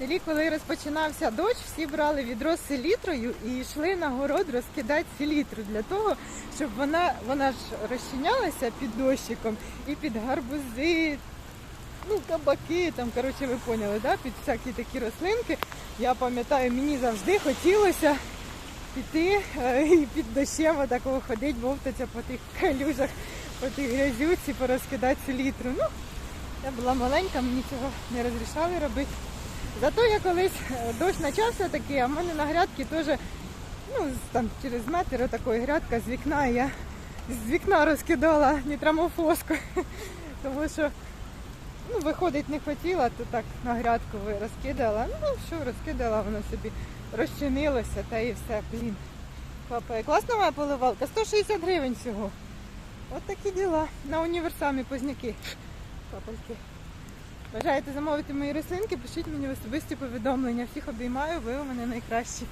селі, коли розпочинався дощ, всі брали відро з селітрою і йшли на город розкидати селітру для того, щоб вона, вона ж розчинялася під дощиком і під гарбузи, ну, кабаки, там, коротше, ви поняли, да? під всякі такі рослинки. Я пам'ятаю, мені завжди хотілося піти е, і під дощем отакого ходить, вовтатися по тих калюжах, по тих грязюці, порозкидати селітру. Ну, я була маленька, мені цього не розрішали робити. Зато я колись е, дощ почався такий, а в мене на грядки теж, ну, там через метр такої грядка з вікна, я з вікна розкидала нітрамофоску. Тому що ну, виходить не хотіла, то так на грядку розкидала. Ну що, розкидала, воно собі розчинилося та і все, блін. Капає. Класна моя поливалка, 160 гривень всього. От такі діла. На універсамі позняки. Капельки. Бажаєте замовити мої рослинки, пишіть мені в особисті повідомлення. Всіх обіймаю, ви у мене найкращі.